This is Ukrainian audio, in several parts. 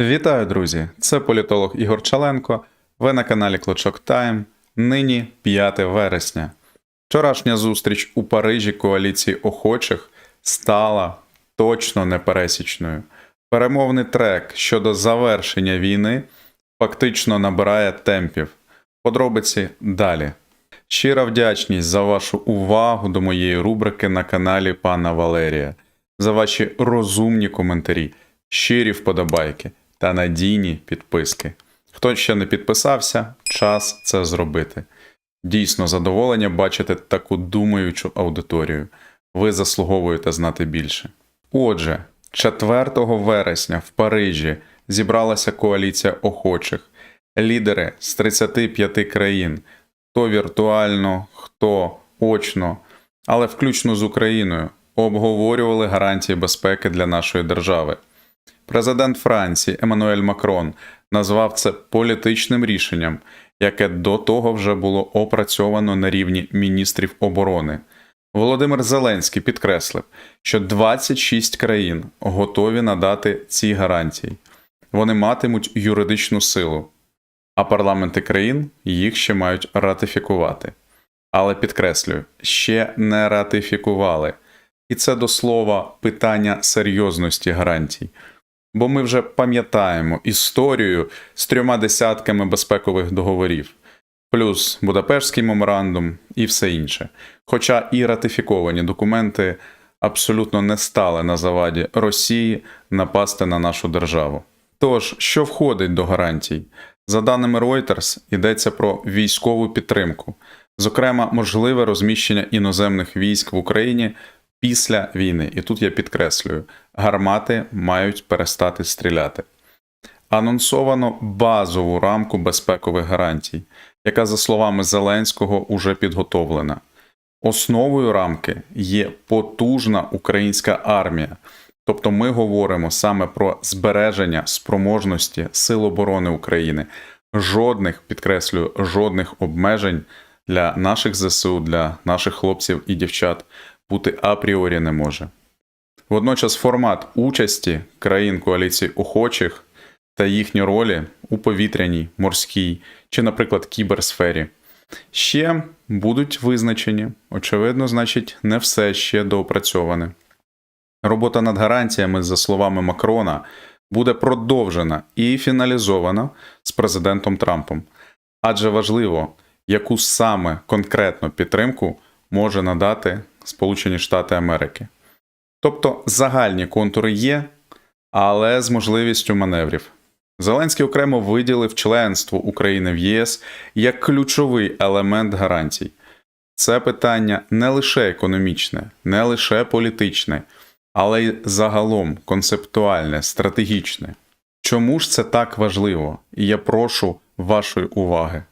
Вітаю, друзі! Це політолог Ігор Чаленко. Ви на каналі Клочок Тайм. Нині 5 вересня. Вчорашня зустріч у Парижі коаліції охочих стала точно непересічною. Перемовний трек щодо завершення війни фактично набирає темпів. Подробиці далі. Щира вдячність за вашу увагу до моєї рубрики на каналі пана Валерія, за ваші розумні коментарі, щирі вподобайки та надійні підписки. Хто ще не підписався, час це зробити. Дійсно задоволення бачити таку думаючу аудиторію. Ви заслуговуєте знати більше. Отже, 4 вересня в Парижі зібралася коаліція охочих, лідери з 35 країн, хто віртуально, хто очно, але включно з Україною, обговорювали гарантії безпеки для нашої держави. Президент Франції Еммануель Макрон назвав це політичним рішенням, яке до того вже було опрацьовано на рівні міністрів оборони. Володимир Зеленський підкреслив, що 26 країн готові надати ці гарантії. Вони матимуть юридичну силу, а парламенти країн їх ще мають ратифікувати. Але підкреслюю, ще не ратифікували. І це до слова питання серйозності гарантій. Бо ми вже пам'ятаємо історію з трьома десятками безпекових договорів, плюс Будапештський меморандум і все інше. Хоча і ратифіковані документи абсолютно не стали на заваді Росії напасти на нашу державу. Тож, що входить до гарантій? За даними Reuters, йдеться про військову підтримку, зокрема, можливе розміщення іноземних військ в Україні після війни. І тут я підкреслюю, гармати мають перестати стріляти. Анонсовано базову рамку безпекових гарантій, яка, за словами Зеленського, уже підготовлена. Основою рамки є потужна українська армія. Тобто ми говоримо саме про збереження спроможності Сил оборони України, жодних, підкреслюю, жодних обмежень для наших ЗСУ, для наших хлопців і дівчат бути апріорі не може. Водночас формат участі країн коаліції охочих та їхні ролі у повітряній, морській чи, наприклад, кіберсфері ще будуть визначені. Очевидно, значить, не все ще доопрацьоване. Робота над гарантіями, за словами Макрона, буде продовжена і фіналізована з президентом Трампом. Адже важливо, яку саме конкретну підтримку може надати Сполучені Штати Америки. Тобто загальні контури є, але з можливістю маневрів. Зеленський окремо виділив членство України в ЄС як ключовий елемент гарантій. Це питання не лише економічне, не лише політичне, але й загалом концептуальне, стратегічне. Чому ж це так важливо? І я прошу вашої уваги.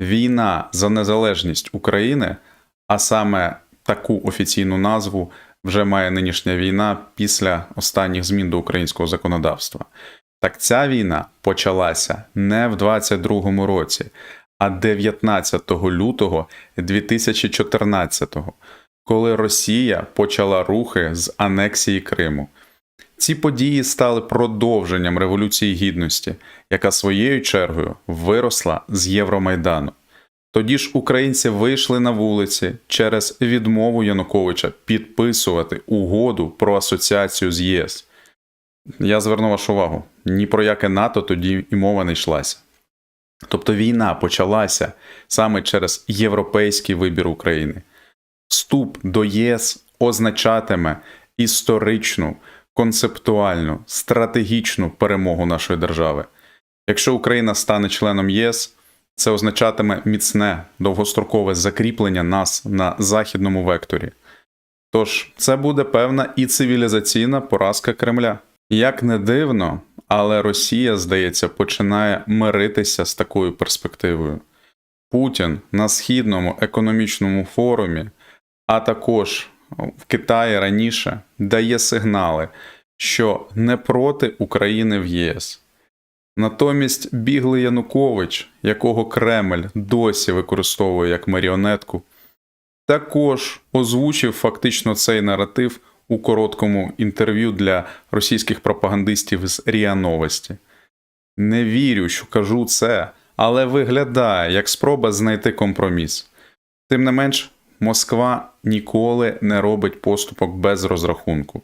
Війна за незалежність України, а саме таку офіційну назву вже має нинішня війна після останніх змін до українського законодавства. Так ця війна почалася не в 22-му році, а 19 лютого 2014-го, коли Росія почала рухи з анексії Криму. Ці події стали продовженням Революції Гідності, яка своєю чергою виросла з Євромайдану. Тоді ж українці вийшли на вулиці через відмову Януковича підписувати угоду про асоціацію з ЄС. Я зверну вашу увагу: ні про яке НАТО тоді і мова не йшлася. Тобто війна почалася саме через європейський вибір України. Вступ до ЄС означатиме історичну, концептуальну, стратегічну перемогу нашої держави. Якщо Україна стане членом ЄС, це означатиме міцне довгострокове закріплення нас на західному векторі. Тож це буде певна і цивілізаційна поразка Кремля. Як не дивно, але Росія, здається, починає миритися з такою перспективою. Путін на східному економічному форумі, а також в Китаї раніше дає сигнали, що не проти України в ЄС. Натомість біглий Янукович, якого Кремль досі використовує як маріонетку, також озвучив фактично цей наратив у короткому інтерв'ю для російських пропагандистів з РІА Новості. Не вірю, що кажу це, але виглядає як спроба знайти компроміс. Тим не менш, Москва ніколи не робить поступок без розрахунку.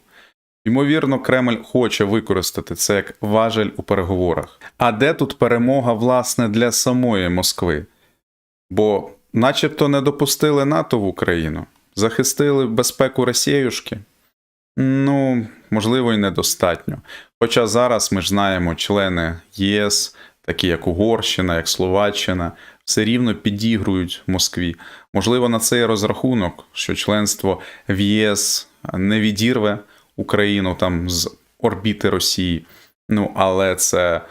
Ймовірно, Кремль хоче використати це як важель у переговорах. А де тут перемога, власне, для самої Москви? Бо, начебто, не допустили НАТО в Україну, захистили безпеку Росіюшки. Ну, можливо, і недостатньо. Хоча зараз ми ж знаємо, члени ЄС, такі як Угорщина, як Словаччина, все рівно підігрують Москві. Можливо, на цей розрахунок, що членство в ЄС не відірве Україну там з орбіти Росії. Ну, але це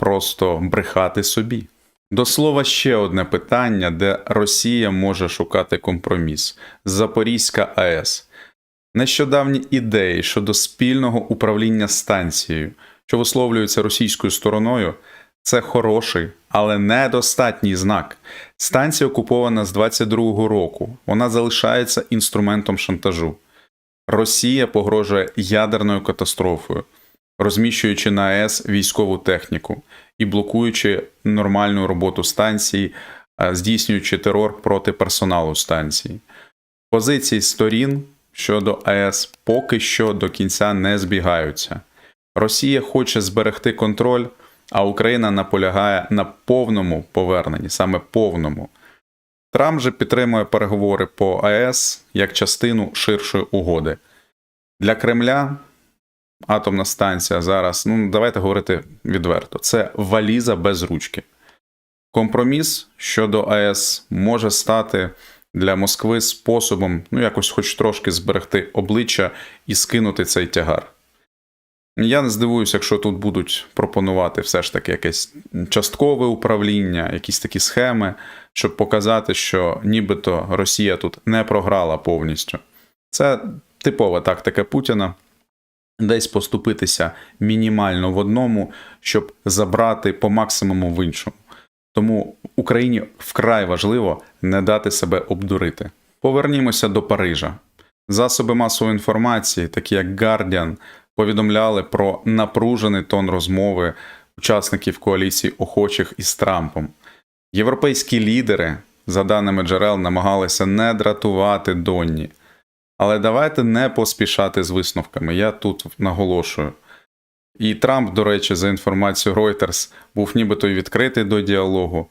просто брехати собі. До слова, ще одне питання, де Росія може шукати компроміс: Запорізька АЕС. Нещодавні ідеї щодо спільного управління станцією, що висловлюються російською стороною, це хороший, але недостатній знак. Станція окупована з 22-го року. Вона залишається інструментом шантажу. Росія погрожує ядерною катастрофою, розміщуючи на АЕС військову техніку і блокуючи нормальну роботу станції, здійснюючи терор проти персоналу станції. Позиції сторін щодо АЕС поки що до кінця не збігаються. Росія хоче зберегти контроль, а Україна наполягає на повному поверненні, саме повному. Трамп же підтримує переговори по АЕС як частину ширшої угоди. Для Кремля атомна станція зараз, ну давайте говорити відверто, це валіза без ручки. Компроміс щодо АЕС може стати для Москви способом, ну якось хоч трошки зберегти обличчя і скинути цей тягар. Я не здивуюся, якщо тут будуть пропонувати все ж таки якесь часткове управління, якісь такі схеми, щоб показати, що нібито Росія тут не програла повністю. Це типова тактика Путіна. Десь поступитися мінімально в одному, щоб забрати по максимуму в іншому. Тому Україні вкрай важливо не дати себе обдурити. Повернімося до Парижа. Засоби масової інформації, такі як Guardian, повідомляли про напружений тон розмови учасників коаліції охочих із Трампом. Європейські лідери, за даними джерел, намагалися не дратувати Донні. Але давайте не поспішати з висновками. Я тут наголошую. І Трамп, до речі, за інформацією Reuters, був нібито й відкритий до діалогу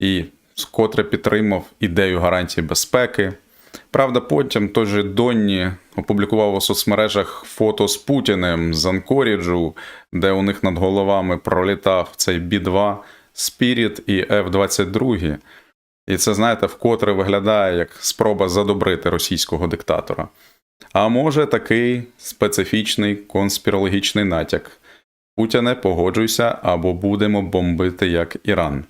і скотре підтримав ідею гарантії безпеки. Правда, потім той же Донні опублікував у соцмережах фото з Путіним з Анкоріджу, де у них над головами пролітав цей Бі-2, Spirit і F-22. І це, знаєте, вкотре виглядає як спроба задобрити російського диктатора. А може такий специфічний конспірологічний натяк. Путяне, погоджуйся або будемо бомбити як Іран.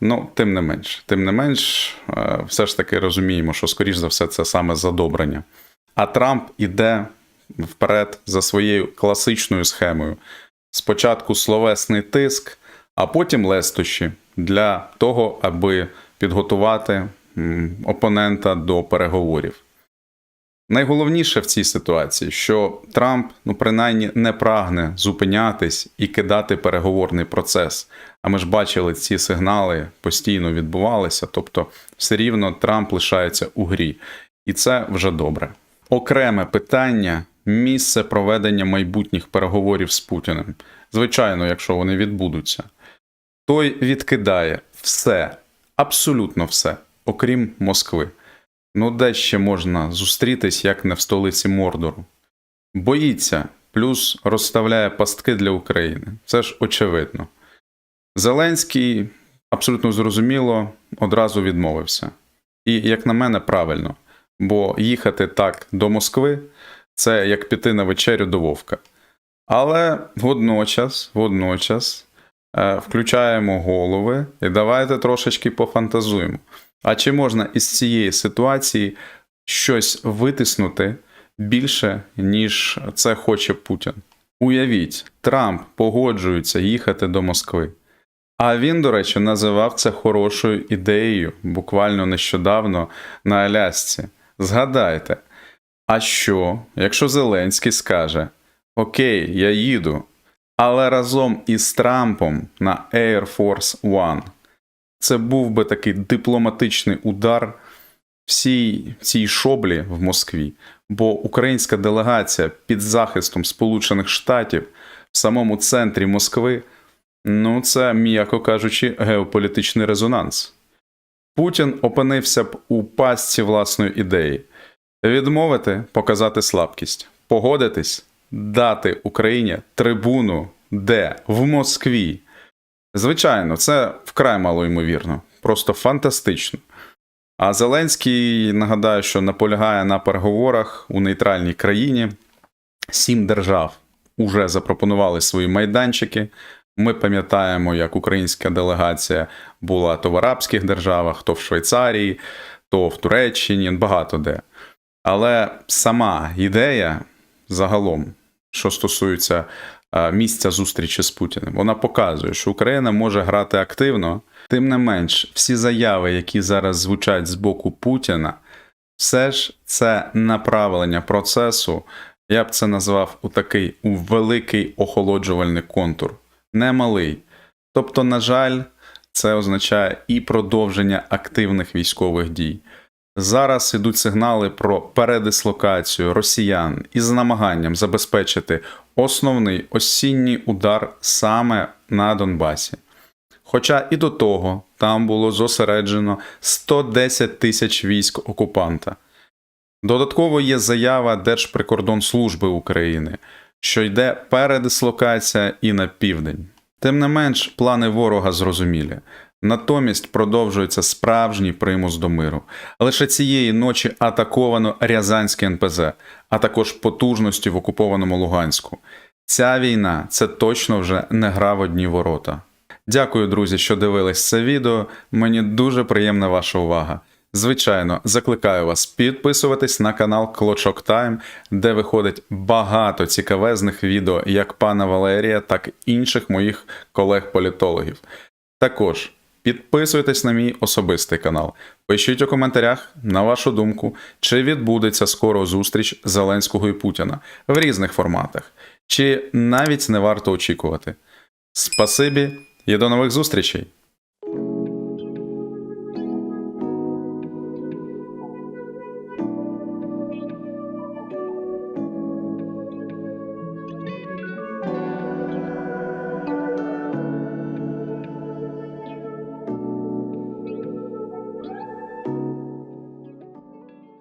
Ну, тим не менш, тим не менш, е, все ж таки розуміємо, що, скоріш за все, це саме задобрення. А Трамп іде вперед за своєю класичною схемою. Спочатку словесний тиск, а потім лестощі для того, аби підготувати опонента до переговорів. Найголовніше в цій ситуації, що Трамп ну принаймні не прагне зупинятись і кидати переговорний процес. А ми ж бачили, ці сигнали постійно відбувалися, тобто все рівно Трамп лишається у грі, і це вже добре. Окреме питання місце проведення майбутніх переговорів з Путіним. Звичайно, якщо вони відбудуться, той відкидає все, абсолютно все, окрім Москви. Ну, де ще можна зустрітись, як не в столиці Мордору? Боїться, плюс розставляє пастки для України. Це ж очевидно. Зеленський абсолютно зрозуміло одразу відмовився. І, як на мене, правильно, бо їхати так до Москви це як піти на вечерю до Вовка. Але водночас, водночас е, включаємо голови і давайте трошечки пофантазуємо. А чи можна із цієї ситуації щось витиснути більше, ніж це хоче Путін? Уявіть, Трамп погоджується їхати до Москви. А він, до речі, називав це хорошою ідеєю буквально нещодавно на Алясці. Згадайте, а що, якщо Зеленський скаже: Окей, я їду, але разом із Трампом на Air Force One. Це був би такий дипломатичний удар всій цій шоблі в Москві, бо українська делегація під захистом Сполучених Штатів в самому центрі Москви ну це, м'яко кажучи, геополітичний резонанс. Путін опинився б у пастці власної ідеї відмовити, показати слабкість, погодитись, дати Україні трибуну, де в Москві. Звичайно, це вкрай мало ймовірно, просто фантастично. А Зеленський нагадаю, що наполягає на переговорах у нейтральній країні. Сім держав уже запропонували свої майданчики. Ми пам'ятаємо, як українська делегація була то в арабських державах, то в Швейцарії, то в Туреччині, багато де. Але сама ідея загалом, що стосується місця зустрічі з Путіним, вона показує, що Україна може грати активно. Тим не менш, всі заяви, які зараз звучать з боку Путіна, все ж це направлення процесу. Я б це назвав у такий у великий охолоджувальний контур, не малий. Тобто, на жаль, це означає і продовження активних військових дій. Зараз ідуть сигнали про передислокацію росіян із намаганням забезпечити основний осінній удар саме на Донбасі. Хоча і до того там було зосереджено 110 тисяч військ окупанта. Додатково є заява Держприкордонслужби України, що йде передислокація і на південь. Тим не менш, плани ворога зрозумілі. Натомість продовжується справжній примус до миру. Лише цієї ночі атаковано Рязанське НПЗ, а також потужності в окупованому Луганську. Ця війна це точно вже не гра в одні ворота. Дякую, друзі, що дивились це відео. Мені дуже приємна ваша увага. Звичайно, закликаю вас підписуватись на канал Клочок Тайм, де виходить багато цікавезних відео як пана Валерія, так і інших моїх колег-політологів. Також підписуйтесь на мій особистий канал. Пишіть у коментарях, на вашу думку, чи відбудеться скоро зустріч Зеленського і Путіна в різних форматах, чи навіть не варто очікувати. Спасибі і до нових зустрічей!